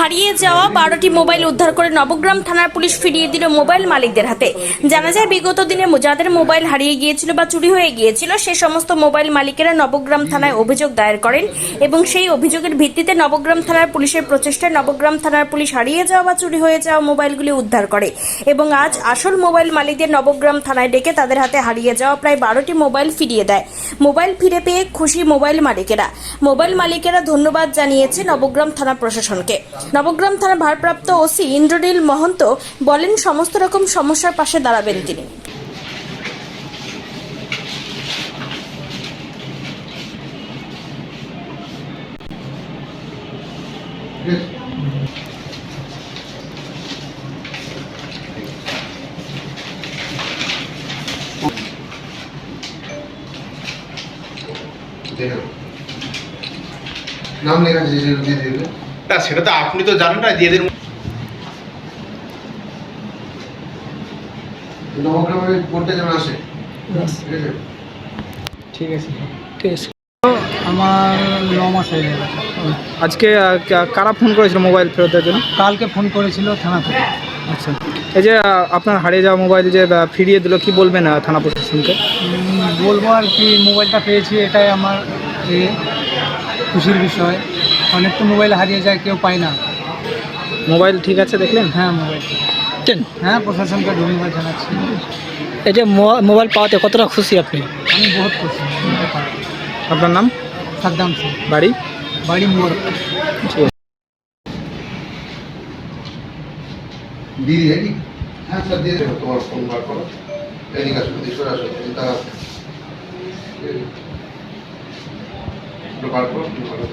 হারিয়ে যাওয়া বারোটি মোবাইল উদ্ধার করে নবগ্রাম থানার পুলিশ ফিরিয়ে দিল মোবাইল মালিকদের হাতে। জানা যায়, বিগত দিনে যাদের মোবাইল হারিয়ে গিয়েছিল বা চুরি হয়ে গিয়েছিল, সে সমস্ত মোবাইল মালিকেরা নবগ্রাম থানায় অভিযোগ দায়ের করেন এবং সেই অভিযোগের ভিত্তিতে নবগ্রাম থানার পুলিশের প্রচেষ্টায় নবগ্রাম থানার পুলিশ হারিয়ে যাওয়া বা চুরি হয়ে যাওয়া মোবাইলগুলি উদ্ধার করে এবং আজ আসল মোবাইল মালিকদের নবগ্রাম থানায় ডেকে তাদের হাতে হারিয়ে যাওয়া প্রায় বারোটি মোবাইল ফিরিয়ে দেয়। মোবাইল ফিরে পেয়ে খুশি মোবাইল মালিকেরা। মোবাইল মালিকেরা ধন্যবাদ জানিয়েছে নবগ্রাম থানা প্রশাসনকে। নবগ্রাম থানার ভারপ্রাপ্ত ওসি ইন্দ্রনীল মহন্ত বলেন, সমস্ত রকম সমস্যার পাশে দাঁড়াবেন তিনি। নাম লেখা দিয়ে দিবে না সেটা তো আপনি তো জানেন না ঠিক আছে? ঠিক আছে। আমার ন মাস হয়ে আজকে কারা ফোন করেছিল মোবাইল ফেরতের জন্য? কালকে ফোন করেছিল থানা থেকে। আচ্ছা। এই যে আপনার হারিয়ে যাওয়া মোবাইল যে ফিরিয়ে দিল কি বলবেন থানা প্রশাসনকে? বলব আর কি মোবাইলটা পেয়েছি এটাই আমার খুশির বিষয়। অনেক তো মোবাইল হারিয়ে যায় কেউ পায় না। মোবাইল ঠিক আছে দেখলেন? হ্যাঁ মোবাইল হ্যাঁ প্রশাসনকে ধন্যবাদ জানাচ্ছি। এই যে মো- মোবাইল পাওয়াতে কতটা খুশি আপনি? আমি বহুত খুশি মোবাইল পাওয়াতে। আপনার নাম? সাদ্দাম সিং। বাড়ি? বাড়ি মোড়। দিদি হ্যাঁ কি হ্যাঁ স্যার দিয়ে দেবো তোমার ফোন বার করো। এদিকে আসো এদিকে আসো এটা একটু বার করো একটু ভালো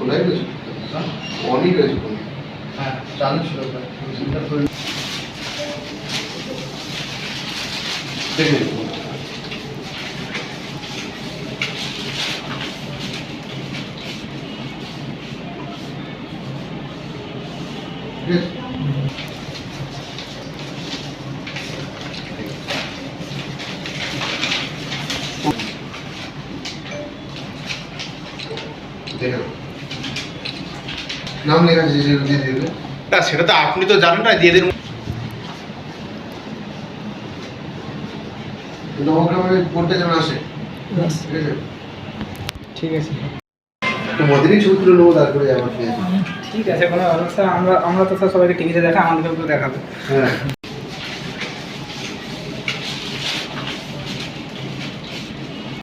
तुलाही वेस्ट कोणी वेस्ट कोणी हाँ चालू सुरू देखिए। Thank you. ঠিক আছে দেখো নাম লেখা আছে দিয়ে দেবে। না সেটা তো আপনি তো জানেন না দিয়ে দিন। যেন আসে। ঠিক আছে? ঠিক আছে। তো মদিনেই ছবি তুলে নেব তারপরে আবার পেয়ে যাব। ঠিক আছে কোনো অবস্থা আমরা আমরা তো স্যার সবাইকে টিভিতে দেখা আমাদেরকেও তো দেখাবে। হ্যাঁ।